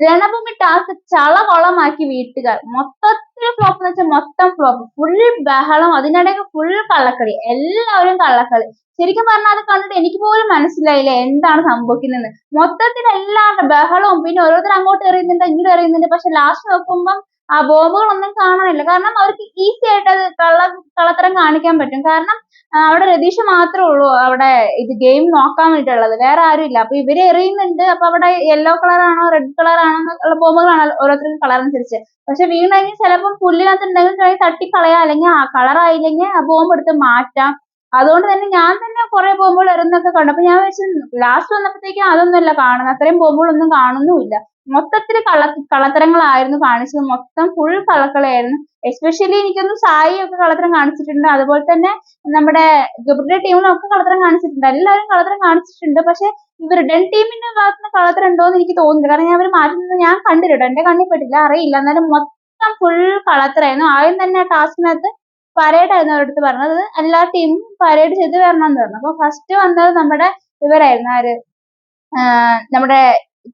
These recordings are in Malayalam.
രണഭൂമി ടാസ്ക് ചളവളമാക്കി വീട്ടുകാർ. മൊത്തത്തിൽ ഫ്ലോപ്പ് എന്ന് വെച്ചാൽ മൊത്തം ഫ്ലോപ്പ് ഫുൾ ബഹളം അതിനിടയ്ക്ക് ഫുൾ കള്ളക്കളി. എല്ലാവരും കള്ളക്കളി. ശരിക്കും പറഞ്ഞാൽ അത് കണ്ടിട്ട് എനിക്ക് പോലും മനസ്സിലായില്ല എന്താണ് സംഭവിക്കുന്നത് മൊത്തത്തിൽ എല്ലാവരുടെ ബഹളവും പിന്നെ ഓരോരുത്തർ അങ്ങോട്ട് എറിയുന്നുണ്ട് ഇങ്ങോട്ട് എറിയുന്നുണ്ട്. പക്ഷെ ലാസ്റ്റ് നോക്കുമ്പം ആ ബോംബുകളൊന്നും കാണാനില്ല. കാരണം അവർക്ക് ഈസി ആയിട്ട് അത് കള്ള കള്ളത്തരം കാണിക്കാൻ പറ്റും. കാരണം അവിടെ രതീഷ് മാത്രമേ ഉള്ളൂ അവിടെ ഇത് ഗെയിം നോക്കാൻ വേണ്ടിയിട്ടുള്ളത്. വേറെ ആരും ഇല്ല. അപ്പൊ ഇവർ എറിയുന്നുണ്ട്. അപ്പൊ അവിടെ യെല്ലോ കളർ ആണോ റെഡ് കളർ ആണോ ഉള്ള ബോംബുകളാണ് ഓരോരുത്തർക്കും കളർ അനുസരിച്ച്. പക്ഷെ വീണ് കഴിഞ്ഞാൽ ചിലപ്പോൾ പുല്ലിനകത്ത് ഉണ്ടെങ്കിൽ തട്ടിക്കളയാം അല്ലെങ്കിൽ ആ കളർ ആയില്ലെങ്കിൽ ആ ബോംബ് എടുത്ത് മാറ്റാം. അതുകൊണ്ട് തന്നെ ഞാൻ തന്നെ കുറെ പോകുമ്പോൾ ഇറന്നൊക്കെ കണ്ടു. അപ്പൊ ഞാൻ വെച്ചു ലാസ്റ്റ് വന്നപ്പോഴത്തേക്കും അതൊന്നുമല്ല കാണുന്നത്. അത്രയും പോകുമ്പോൾ ഒന്നും കാണുന്നുമില്ല. മൊത്തത്തിൽ കള കള്ളത്തരങ്ങളായിരുന്നു കാണിച്ചത്. മൊത്തം ഫുൾ കള്ളക്കളയായിരുന്നു. എസ്പെഷ്യലി എനിക്കൊന്ന് സായി ഒക്കെ കള്ളത്തരം കാണിച്ചിട്ടുണ്ട്. അതുപോലെ തന്നെ നമ്മുടെ ഗബ്രിയുടെ ടീമിനൊക്കെ കളത്തരം കാണിച്ചിട്ടുണ്ട്. എല്ലാവരും കളത്തരം കാണിച്ചിട്ടുണ്ട്. പക്ഷെ ഇവർ ഡെൻ ടീമിന്റെ ഭാഗത്തുനിന്ന് കളത്തരം ഉണ്ടോ എന്ന് എനിക്ക് തോന്നുന്നില്ല. കാരണം ഞാൻ അവർ മാറ്റുന്നത് ഞാൻ കണ്ടിട്ടുണ്ട്. എന്റെ കണ്ണിൽ പെട്ടില്ല അറിയില്ല. എന്നാലും മൊത്തം ഫുൾ കള്ളത്തരായിരുന്നു. ആദ്യം തന്നെ ടാസ്കിനകത്ത് പരേഡ് ആയിരുന്നു അടുത്ത് പറഞ്ഞത്. എല്ലാ ടീമും പരേഡ് ചെയ്ത് വരണം എന്ന് പറഞ്ഞു. അപ്പൊ ഫസ്റ്റ് വന്നത് നമ്മുടെ ഇവരായിരുന്നു. ആര്? നമ്മുടെ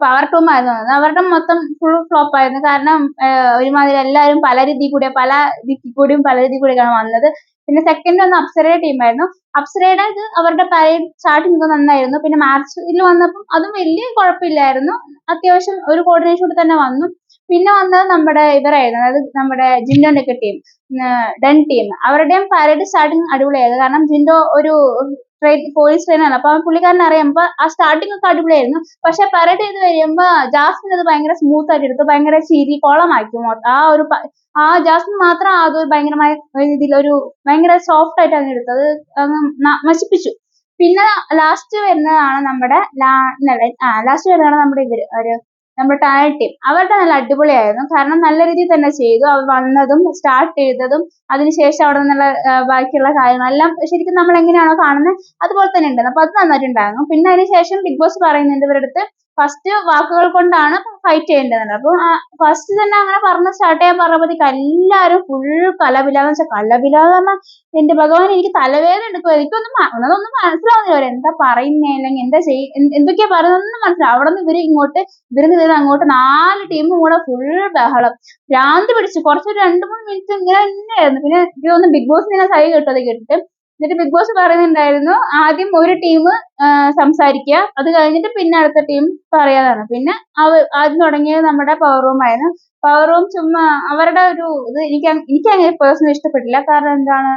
പവർ ടൂം ആയിരുന്നു വന്നത്. അവരുടെ മൊത്തം ഫുൾ ഫ്ലോപ്പ് ആയിരുന്നു. കാരണം ഒരുമാതിരി എല്ലാവരും പല രീതി കൂടെ പല ദിക്കിൽ കൂടിയും പല രീതി കൂടിയാണ് വന്നത്. പിന്നെ സെക്കൻഡ് വന്ന അപ്സരയുടെ ടീമായിരുന്നു അപ്സരയുടെ അവരുടെ പരേഡ് ഒക്കെ നന്നായിരുന്നു. പിന്നെ മാർച്ചിൽ വന്നപ്പം അതും വലിയ കുഴപ്പമില്ലായിരുന്നു. അത്യാവശ്യം ഒരു കോർഡിനേഷൻ കൂടി തന്നെ വന്നു. പിന്നെ വന്നത് നമ്മുടെ ഇവരായിരുന്നു. അതായത് നമ്മുടെ ജിൻഡോന്റെ ഒക്കെ ടീം ഡൺ ടീം. അവരുടെയും പരേഡ് സ്റ്റാർട്ടിങ് അടിപൊളിയായിരുന്നു. കാരണം ജിൻഡോ ഒരു പോലീസ് ട്രെയിനാണ് അപ്പൊ പുള്ളിക്കാരനെ അറിയാം. അപ്പൊ ആ സ്റ്റാർട്ടിംഗ് ഒക്കെ അടിപൊളിയായിരുന്നു. പക്ഷെ പരേഡ് ചെയ്ത് കഴിയുമ്പോ ജാസ്മിൻ അത് ഭയങ്കര സ്മൂത്ത് ആയിട്ട് എടുത്തു. ഭയങ്കര ചിരി കോളമാക്കി ആ ഒരു ആ ജാസ്മിൻ മാത്രം അത് ഭയങ്കരമായ രീതിയിൽ ഒരു ഭയങ്കര സോഫ്റ്റ് ആയിട്ട് അങ്ങ് എടുത്തു. അത് അങ്ങ് ന- നശിപ്പിച്ചു. പിന്നെ ലാസ്റ്റ് വരുന്നതാണ് നമ്മുടെ ലാസ്റ്റ് വരുന്നതാണ് നമ്മുടെ ഇവർ. ഒരു നമ്മുടെ ടാലന്റ് ടീം അവരുടെ നല്ല അടിപൊളിയായിരുന്നു. കാരണം നല്ല രീതിയിൽ തന്നെ ചെയ്തു. അവർ വന്നതും സ്റ്റാർട്ട് ചെയ്തതും അതിനുശേഷം അവിടെ നിന്നുള്ള ബാക്കിയുള്ള കാര്യങ്ങളെല്ലാം ശരിക്കും നമ്മൾ എങ്ങനെയാണോ കാണുന്നത് അതുപോലെ തന്നെ ഉണ്ടായിരുന്നു. അപ്പൊ അത് നന്നായിട്ടുണ്ടായിരുന്നു. പിന്നെ അതിനുശേഷം ബിഗ് ബോസ് പറയുന്നുണ്ട് ഇവരുടെ അടുത്ത് ഫസ്റ്റ് വാക്കുകൾ കൊണ്ടാണ് ഫൈറ്റ് ചെയ്യേണ്ടത്. അപ്പൊ ഫസ്റ്റ് തന്നെ അങ്ങനെ പറഞ്ഞ് സ്റ്റാർട്ട് ചെയ്യാൻ പറഞ്ഞപ്പോഴത്തേക്ക് എല്ലാവരും ഫുൾ കലപിലാന്ന് വെച്ചാൽ കലപിലാന്ന് പറഞ്ഞാൽ എന്റെ ഭഗവാൻ എനിക്ക് തലവേദന എടുക്കും എനിക്കൊന്നും ഒന്നതൊന്നും മനസ്സിലാവുന്നില്ല. അവർ എന്താ പറയുന്നേ? അല്ലെങ്കിൽ എന്താ ചെയ് എന്ത് എന്തൊക്കെയാ പറയുന്നതെന്ന് മനസ്സിലാവും അവിടെ നിന്ന് ഇവർ ഇങ്ങോട്ട് ഇവരിന്ന് ഇവർ അങ്ങോട്ട് നാല് ടീമും കൂടെ ഫുൾ ബഹളം. ഭ്രാന്ത് പിടിച്ചു. കുറച്ച് രണ്ട് മൂന്ന് മിനിറ്റ് ഇങ്ങനെ തന്നെയായിരുന്നു. പിന്നെ എനിക്ക് തോന്നുന്നു ബിഗ് ബോസ് ഇങ്ങനെ സൈ കേട്ടത് കേട്ടിട്ട് എന്നിട്ട് ബിഗ് ബോസ് പറയുന്നുണ്ടായിരുന്നു ആദ്യം ഒരു ടീം സംസാരിക്കുക. അത് കഴിഞ്ഞിട്ട് പിന്നെ അടുത്ത ടീം പറയാതാണ് പിന്നെ ആദ്യം തുടങ്ങിയത് നമ്മുടെ പവർ റൂം ആയിരുന്നു. പവർ റൂം ചുമ്മാ അവരുടെ ഒരു ഇത് എനിക്ക് എനിക്ക് അങ്ങനെ പേഴ്സണലി ഇഷ്ടപ്പെട്ടില്ല. കാരണം എന്താണ്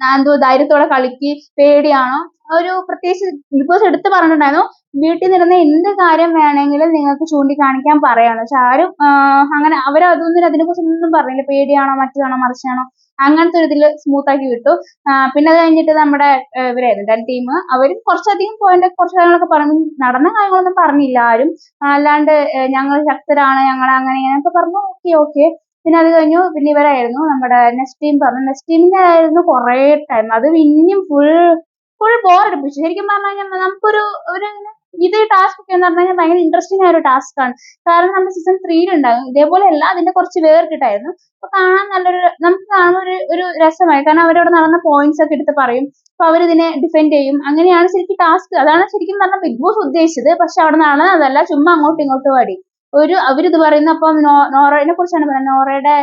എന്തോ ധൈര്യത്തോടെ കളിക്ക് പേടിയാണോ? ഒരു പ്രത്യേകിച്ച് ബിഗ് ബോസ് എടുത്ത് പറഞ്ഞിട്ടുണ്ടായിരുന്നു വീട്ടിൽ നിന്നിരുന്ന എന്ത് കാര്യം വേണമെങ്കിലും നിങ്ങൾക്ക് ചൂണ്ടിക്കാണിക്കാൻ പറയാണ്. പക്ഷെ ആരും അങ്ങനെ അവരതൊന്നും അതിനെ കുറിച്ചൊന്നും പറഞ്ഞില്ല. പേടിയാണോ മറ്റേതാണോ മറിച്ചാണോ? അങ്ങനത്തെ ഒരു ഇതിൽ സ്മൂത്ത് ആക്കി വിട്ടു. പിന്നെ അത് കഴിഞ്ഞിട്ട് നമ്മുടെ ഇവരായിരുന്നു രണ്ട് ടീം അവർ കുറച്ചധികം പോയിന്റ് കുറച്ച് കാര്യങ്ങളൊക്കെ പറഞ്ഞു. നടന്ന കാര്യങ്ങളൊന്നും പറഞ്ഞില്ല ആരും. അല്ലാണ്ട് ഞങ്ങൾ ശക്തരാണ് ഞങ്ങൾ അങ്ങനെ ഇങ്ങനെയൊക്കെ പറഞ്ഞു. Okay okay. പിന്നെ അത് കഴിഞ്ഞു പിന്നെ ഇവരായിരുന്നു നമ്മുടെ നെക്സ്റ്റ് ടീം പറഞ്ഞു നെക്സ്റ്റ് ടീമിന്റെ ആയിരുന്നു കുറേ ടൈം അത് പിന്നെയും ഫുൾ ഫുൾ ബോർ അടിപ്പിച്ചു. ശരിക്കും പറഞ്ഞു കഴിഞ്ഞാൽ നമുക്കൊരു ഒരു ഇത് ടാസ്ക് ഒക്കെ എന്ന് പറഞ്ഞു കഴിഞ്ഞാൽ ഭയങ്കര ഇൻട്രസ്റ്റിംഗ് ആയ ഒരു ടാസ്ക് ആണ്. കാരണം നമ്മുടെ സീസൺ ത്രീയിൽ ഉണ്ടാകും. ഇതേപോലെ അല്ല അതിന്റെ കുറച്ച് വേറിട്ടിട്ടായിരുന്നു അപ്പൊ കാണാൻ നല്ലൊരു നമുക്ക് കാണാൻ ഒരു ഒരു രസമായി. കാരണം അവരവിടെ നടന്ന പോയിന്റ്സ് ഒക്കെ എടുത്ത് പറയും. അപ്പൊ അവരിതിനെ ഡിഫെൻഡ് ചെയ്യും. അങ്ങനെയാണ് ശരിക്കും ടാസ്ക് അതാണ് ശരിക്കും പറഞ്ഞാൽ ബിഗ് ബോസ് ഉദ്ദേശിച്ചത്. പക്ഷെ അവിടെ നടന്നത് അതല്ല. ചുമ്മാ അങ്ങോട്ടും ഇങ്ങോട്ടും അടി ഒരു അവരിത് പറയുന്ന അപ്പം നോറയെ കുറിച്ചാണ് പറയുന്നത് നോറയുടെ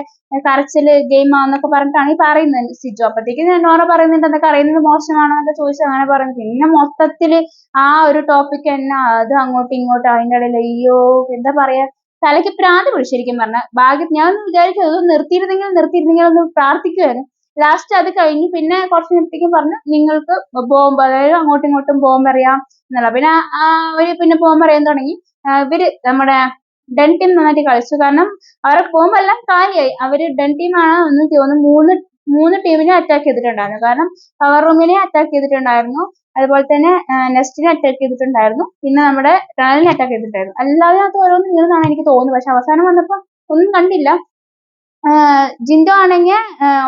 കരച്ചിൽ ഗെയിം ആണെന്നൊക്കെ പറഞ്ഞിട്ടാണ് ഈ പറയുന്നത്. സിജു അപ്പത്തേക്ക് ഞാൻ നോറ പറയുന്നുണ്ട്. എന്നൊക്കെ അറിയുന്നത് മോശമാണോ എന്നൊക്കെ ചോദിച്ചു അങ്ങനെ പറഞ്ഞു പിന്നെ മൊത്തത്തിൽ ആ ഒരു ടോപ്പിക് തന്നെ അത് അങ്ങോട്ടും ഇങ്ങോട്ടും അതിന്റെ ഇടയിൽ അയ്യോ എന്താ പറയാ? തലയ്ക്ക് പ്രാന്ത് പിടിച്ചിരിക്കും പറഞ്ഞ. ഭാഗ്യം ഞാൻ ഒന്ന് വിചാരിച്ചു അതൊന്നും നിർത്തിയിരുന്നെങ്കിൽ നിർത്തിയിരുന്നെങ്കിൽ ഒന്ന് പ്രാർത്ഥിക്കുമായിരുന്നു ലാസ്റ്റ് അത് കഴിഞ്ഞ് പിന്നെ കുറച്ച് നിർത്തിക്കും പറഞ്ഞു നിങ്ങൾക്ക് ബോംബ് അതായത് അങ്ങോട്ടും ഇങ്ങോട്ടും ബോംബ് അറിയാം എന്നുള്ള പിന്നെ അവർ പിന്നെ ബോംബ് അറിയാൻ തുടങ്ങി. ഇവർ നമ്മുടെ ഡൺ ടീം നന്നായിട്ട് കളിച്ചു. കാരണം അവരുടെ എല്ലാം കാലിയായി. അവർ ഡൺ ടീമാണ് എന്ന് തോന്നുന്നു മൂന്ന് മൂന്ന് ടീമിനെ അറ്റാക്ക് ചെയ്തിട്ടുണ്ടായിരുന്നു. കാരണം പവർ റൂമിനെ അറ്റാക്ക് ചെയ്തിട്ടുണ്ടായിരുന്നു. അതുപോലെ തന്നെ നെസ്റ്റിനെ അറ്റാക്ക് ചെയ്തിട്ടുണ്ടായിരുന്നു. പിന്നെ നമ്മുടെ ടണലിനെ അറ്റാക്ക് ചെയ്തിട്ടുണ്ടായിരുന്നു. അല്ലാതെ അത് ഓരോന്നും ഇങ്ങനെയാണ് എനിക്ക് തോന്നുന്നത്. പക്ഷെ അവസാനം വന്നപ്പോൾ ഒന്നും കണ്ടില്ല. ജിൻഡോ ആണെങ്കിൽ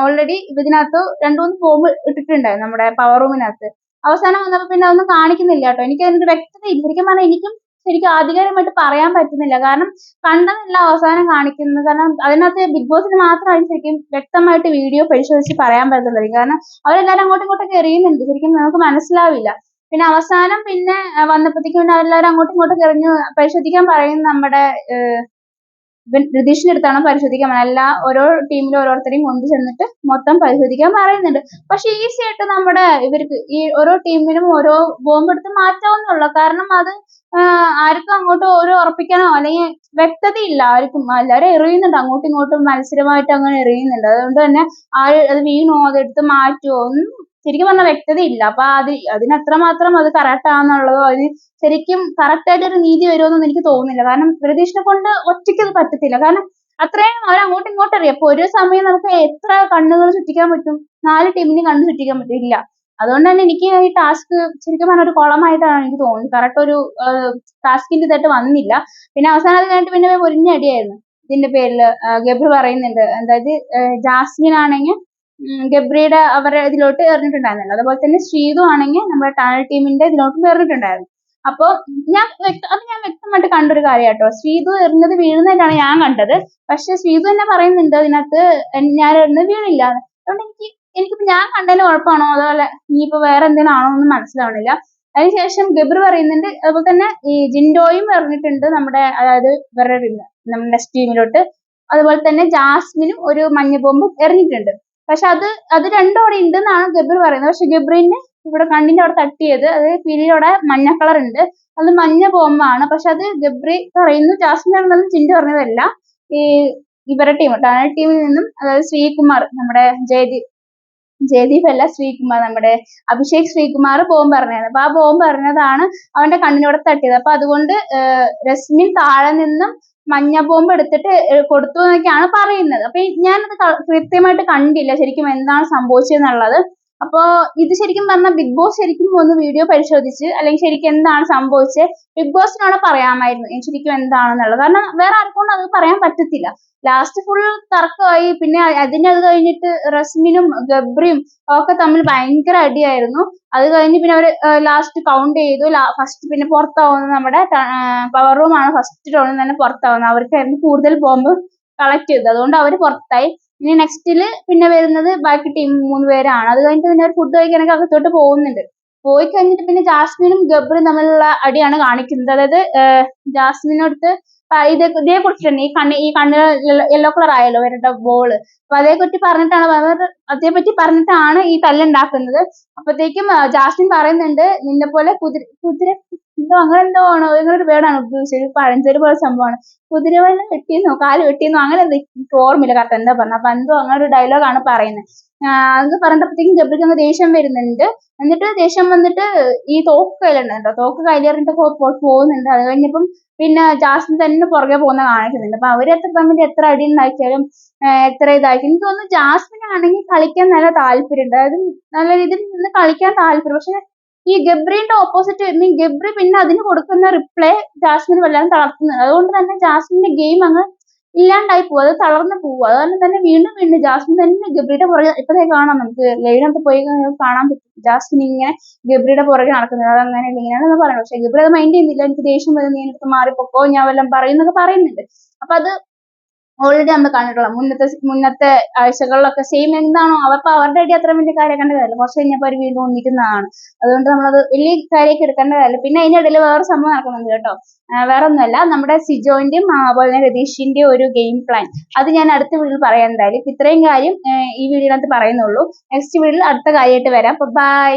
ഓൾറെഡി ഇതിനകത്ത് രണ്ടു മൂന്ന് ബോംബ് ഇട്ടിട്ടുണ്ടായിരുന്നു നമ്മുടെ പവർ റൂമിനകത്ത് അവസാനം വന്നപ്പോൾ പിന്നെ അതൊന്നും കാണിക്കുന്നില്ല കേട്ടോ. എനിക്ക് അതിന്റെ വ്യക്തത ശരിക്കും പറഞ്ഞാൽ എനിക്കും ശരിക്കും ആധികാരികമായിട്ട് പറയാൻ പറ്റുന്നില്ല. കാരണം കണ്ടതല്ല അവസാനം കാണിക്കുന്നത്. കാരണം അതിനകത്ത് ബിഗ് ബോസിന് മാത്രമാണ് ശരിക്കും വ്യക്തമായിട്ട് വീഡിയോ പരിശോധിച്ച് പറയാൻ പറ്റുന്നത് കാരണം അവരെല്ലാരും അങ്ങോട്ടും ഇങ്ങോട്ടൊക്കെ എറിയുന്നുണ്ട്. ശരിക്കും നമുക്ക് മനസ്സിലാവില്ല. പിന്നെ അവസാനം പിന്നെ വന്നപ്പോഴത്തേക്കും പിന്നെ അവരെല്ലാരും അങ്ങോട്ടും ഇങ്ങോട്ടും എറിഞ്ഞു പരിശോധിക്കാൻ പറയും നമ്മുടെ ഇവൻ രതീഷിന്റെ അടുത്താണ് പരിശോധിക്കാൻ അല്ല ഓരോ ടീമിലും ഓരോരുത്തരെയും കൊണ്ടു ചെന്നിട്ട് മൊത്തം പരിശോധിക്കാൻ പറയുന്നുണ്ട്. പക്ഷെ ഈസി ആയിട്ട് നമ്മുടെ ഇവർക്ക് ഈ ഓരോ ടീമിനും ഓരോ ബോംബ് എടുത്ത് മാറ്റാവുന്നുള്ളൂ കാരണം അത് ആർക്കും അങ്ങോട്ട് ഓരോ ഉറപ്പിക്കാനോ അല്ലെങ്കിൽ വ്യക്തതയില്ല ആർക്കും. എല്ലാവരും എറിയുന്നുണ്ട്. അങ്ങോട്ടും ഇങ്ങോട്ടും മത്സരമായിട്ട് അങ്ങനെ എറിയുന്നുണ്ട്. അതുകൊണ്ട് തന്നെ ആര് അത് വീണോ അത് എടുത്ത് മാറ്റുമോ ഒന്നും ശരിക്കും പറഞ്ഞാൽ വ്യക്തത ഇല്ല അപ്പൊ അത് അതിന് എത്രമാത്രം അത് കറക്റ്റ് ആണെന്നുള്ളതോ അതിന് ശരിക്കും കറക്റ്റ് ആയിട്ട് ഒരു നീതി വരുമെന്നൊന്നും എനിക്ക് തോന്നുന്നില്ല. കാരണം പ്രതീക്ഷിനെ കൊണ്ട് ഒറ്റയ്ക്ക് അത് പറ്റത്തില്ല. കാരണം അത്രയും അവർ അങ്ങോട്ടും ഇങ്ങോട്ടും അറിയാം. അപ്പൊ ഒരു സമയം നമുക്ക് എത്ര കണ്ണുകൾ ചുറ്റിക്കാൻ പറ്റും? നാല് ടീമിന് കണ്ണ് ചുറ്റിക്കാൻ പറ്റും? ഇല്ല. അതുകൊണ്ട് തന്നെ എനിക്ക് ഈ ടാസ്ക് ശരിക്കും പറഞ്ഞ ഒരു കുളമായിട്ടാണ് എനിക്ക് തോന്നുന്നത്. കറക്റ്റ് ഒരു ടാസ്കിന്റെ ഇതായിട്ട് വന്നില്ല. പിന്നെ അവസാനം അത് കഴിഞ്ഞിട്ട് പിന്നെ പൊരിഞ്ഞടിയായിരുന്നു ഇതിന്റെ പേരിൽ ഗബ്രു പറയുന്നുണ്ട്. അതായത് ജാസ്മിൻ ആണെങ്കിൽ ഗബ്രിയുടെ അവരുടെ ഇതിലോട്ട് എറിഞ്ഞിട്ടുണ്ടായിരുന്നല്ലോ. അതുപോലെ തന്നെ ശ്രീതു ആണെങ്കിൽ നമ്മുടെ ടാനൽ ടീമിന്റെ ഇതിലോട്ട് എറിഞ്ഞിട്ടുണ്ടായിരുന്നു. അപ്പോൾ ഞാൻ അത് ഞാൻ വ്യക്തമായിട്ട് കണ്ടൊരു കാര്യം കേട്ടോ ശ്രീതു എറിഞ്ഞത് വീഴുന്നതിനാണ് ഞാൻ കണ്ടത്. പക്ഷെ ശ്രീതു തന്നെ പറയുന്നുണ്ട് അതിനകത്ത് ഞാൻ എറിഞ്ഞത് വീഴില്ല. അതുകൊണ്ട് എനിക്ക് എനിക്കിപ്പോ ഞാൻ കണ്ടതിന് കുഴപ്പമാണോ? അതുപോലെ ഇനിയിപ്പോ വേറെ എന്തെങ്കിലും എന്ന് മനസ്സിലാവണില്ല. അതിനുശേഷം ഗബ്രി പറയുന്നുണ്ട് അതുപോലെ തന്നെ ഈ ജിൻഡോയും എറിഞ്ഞിട്ടുണ്ട് നമ്മുടെ അതായത് വേറെ നമ്മുടെ നെക്സ്റ്റ് ടീമിലോട്ട്. അതുപോലെ തന്നെ ജാസ്മിനും ഒരു മഞ്ഞ ബോംബും എറിഞ്ഞിട്ടുണ്ട്. പക്ഷെ അത് അത് രണ്ടും അവിടെ ഉണ്ടെന്നാണ് ഗബ്രി പറയുന്നത്. പക്ഷെ ഗബ്രിന് ഇവിടെ കണ്ണിന്റെ അവിടെ തട്ടിയത് അത് പിരിയുടെ മഞ്ഞ കളർ ഉണ്ട്. അത് മഞ്ഞ ബോംബാണ് പക്ഷെ അത് ഗബ്രി പറയുന്നു ജാസ്മിൻ ആണെന്നും ചിന്ത പറഞ്ഞതല്ല. ഈ ഇവരുടെ ടീം ടാന ടീമിൽ നിന്നും അതായത് ശ്രീകുമാർ നമ്മുടെ ജയദീപ് ജയദീപ് അല്ല ശ്രീകുമാർ നമ്മുടെ അഭിഷേക് ശ്രീകുമാർ ബോംബ് എറിഞ്ഞത് അപ്പൊ ആ ബോംബ് പറഞ്ഞതാണ് അവന്റെ കണ്ണിനോട് തട്ടിയത്. അപ്പൊ അതുകൊണ്ട് രശ്മി താഴെ നിന്നും മഞ്ഞ ബോംബ് എടുത്തിട്ട് കൊടുത്തു എന്നൊക്കെയാണ് പറയുന്നത്. അപ്പൊ ഞാനത് കൃത്യമായിട്ട് കണ്ടില്ല ശരിക്കും എന്താണ് സംഭവിച്ചതെന്നുള്ളത്. അപ്പോ ഇത് ശരിക്കും പറഞ്ഞാൽ ബിഗ് ബോസ് ശരിക്കും ഒന്ന് വീഡിയോ പരിശോധിച്ച് അല്ലെങ്കിൽ ശരിക്കും എന്താണ് സംഭവിച്ചത് ബിഗ് ബോസിനോട് പറയാമായിരുന്നു. ശരിക്കും എന്താണെന്നുള്ളത്. കാരണം വേറെ ആർക്കും അത് പറയാൻ പറ്റത്തില്ല. ലാസ്റ്റ് ഫുൾ തർക്കമായി. പിന്നെ അതിനെ അതിന് അത് കഴിഞ്ഞിട്ട് റസ്മിനും ഗബ്രിയും ഒക്കെ തമ്മിൽ ഭയങ്കര അടിയായിരുന്നു. അത് കഴിഞ്ഞ് പിന്നെ അവർ ലാസ്റ്റ് കൗണ്ട് ചെയ്തു. ഫസ്റ്റ് പിന്നെ പുറത്താവുന്നത് നമ്മുടെ പവർ റൂമാണ് ഫസ്റ്റ് റൗണ്ടിൽ തന്നെ പുറത്താവുന്നത്. അവർക്കായിരുന്നു കൂടുതൽ ബോംബ് കളക്ട് ചെയ്തത്. അതുകൊണ്ട് അവർ പുറത്തായി. ഇനി നെക്സ്റ്റിൽ പിന്നെ വരുന്നത് ബാക്കി ടീം മൂന്ന് പേരാണ്. അത് കഴിഞ്ഞിട്ട് പിന്നെ ഫുഡ് കഴിക്കാനൊക്കെ അകത്തോട്ട് പോകുന്നുണ്ട്. പോയി കഴിഞ്ഞിട്ട് പിന്നെ ജാസ്മിനും ഗബ്രും തമ്മിലുള്ള അടിയാണ് കാണിക്കുന്നത്. അതായത് ജാസ്മിനടുത്ത് ഇത് ഇതേ കുറിച്ച് തന്നെ. ഈ കണ്ണ് ഈ കണ്ണ് യെല്ലോ കളർ ആയല്ലോ ഇവരുടെ ബോൾ അപ്പൊ അതേ പറ്റി പറഞ്ഞിട്ടാണ് അതേപറ്റി അതേ പറ്റി പറഞ്ഞിട്ടാണ് ഈ തല്ലുണ്ടാക്കുന്നത് അപ്പത്തേക്കും ജാസ്മിൻ പറയുന്നുണ്ട് നിന്നെ പോലെ കുതിര കുതിര എന്തോ അങ്ങനെ എന്തോ ആണോ അങ്ങനെ ഒരു വേർഡാണ് ഉപയോഗിച്ചത് പഴഞ്ചേരി പോലെ സംഭവമാണ്. കുതിരവല്ല വെട്ടിയെന്നോ കാൽ വെട്ടിയെന്നോ അങ്ങനെ എന്തോ എനിക്ക് ഓർമ്മയില്ല. കറക്റ്റ് എന്താ പറഞ്ഞത് അപ്പൊ എന്തോ അങ്ങനെ ഒരു ഡയലോഗാണ് പറയുന്നത് അത് പറഞ്ഞപ്പോഴത്തേക്കും ജബ്രിക്ക് അങ്ങ് ദേഷ്യം വരുന്നുണ്ട്. എന്നിട്ട് ദേഷ്യം വന്നിട്ട് ഈ തോക്ക് കയ്യിലുണ്ട് കേട്ടോ തോക്ക് കയ്യിലെറിഞ്ഞിട്ട് പോകുന്നുണ്ട്. അത് കഴിഞ്ഞപ്പം പിന്നെ ജാസ്മിൻ തന്നെ പുറകെ പോകുന്ന കാണിക്കുന്നുണ്ട്. അപ്പൊ അവർ എത്ര തമ്മിൽ എത്ര അടി ഉണ്ടാക്കിയാലും എത്ര ഇതാക്കി എനിക്ക് തോന്നുന്നു ജാസ്മിൻ ആണെങ്കിൽ കളിക്കാൻ നല്ല താല്പര്യമുണ്ട്. അതായത് നല്ല രീതിയിൽ നിന്ന് കളിക്കാൻ താല്പര്യം. പക്ഷെ ഈ ഗബ്രിന്റെ ഓപ്പോസിറ്റ് വരുന്ന ഗബ്രി പിന്നെ അതിന് കൊടുക്കുന്ന റിപ്ലൈ ജാസ്മിൻ വല്ലാതെ തളർത്തുന്നത് അതുകൊണ്ട് തന്നെ ജാസ്മിന്റെ ഗെയിം അങ്ങ് ഇല്ലാണ്ടായി പോകും അത് തളർന്നു പോകും അതുകൊണ്ട് തന്നെ വീണ്ടും വീണ്ടും ജാസ്മിൻ തന്നെ ഗബ്രിയുടെ പുറകെ ഇപ്പതേ കാണാം നമുക്ക്. ലൈവിനകത്ത് പോയി കാണാൻ പറ്റും. ജാസ്മിൻ ഇങ്ങനെ ഗബ്രിയുടെ പുറകെ നടക്കുന്നത്. അത് അങ്ങനെ ഇങ്ങനെയാണെന്ന് പറയുന്നത് പക്ഷെ ഗബ്രി അത് മൈൻഡ് ചെയ്യുന്നില്ല. എനിക്ക് ദേഷ്യം വരുന്നു. നീ എടുത്ത് മാറിപ്പോക്കോ. ഞാൻ വല്ലതും പറയുന്നൊക്കെ പറയുന്നുണ്ട്. അപ്പൊ അത് ഓൾറെഡി നമ്മൾ കണ്ടിട്ടുള്ള മുന്നത്തെ മുന്നത്തെ ആഴ്ചകളിലൊക്കെ സെയിം എന്താണോ അവർക്ക് അവരുടെ അടി അത്ര വലിയ കാര്യം കണ്ട കാര്യമില്ല കുറച്ച് കഴിഞ്ഞപ്പോൾ അവർ വീണ്ടും ഒന്നിക്കുന്നതാണ് അതുകൊണ്ട് നമ്മളത് വലിയ കാര്യമൊക്കെ എടുക്കേണ്ട കാര്യമില്ല പിന്നെ അതിന്റെ ഇടയിൽ വേറെ സംഭവം നടക്കുന്നുണ്ട് കേട്ടോ. വേറെ ഒന്നുമല്ല നമ്മുടെ സിജോന്റെയും അതുപോലെ തന്നെ രതീഷിന്റെയും ഒരു ഗെയിം പ്ലാൻ അത് ഞാൻ അടുത്ത വീഡിയോയിൽ പറയാം എന്തായാലും. ഇത്രയും കാര്യം ഈ വീഡിയോനകത്ത് പറയുന്നുള്ളൂ. നെക്സ്റ്റ് വീഡിയോയിൽ അടുത്ത കാര്യമായിട്ട് വരാം. ബൈ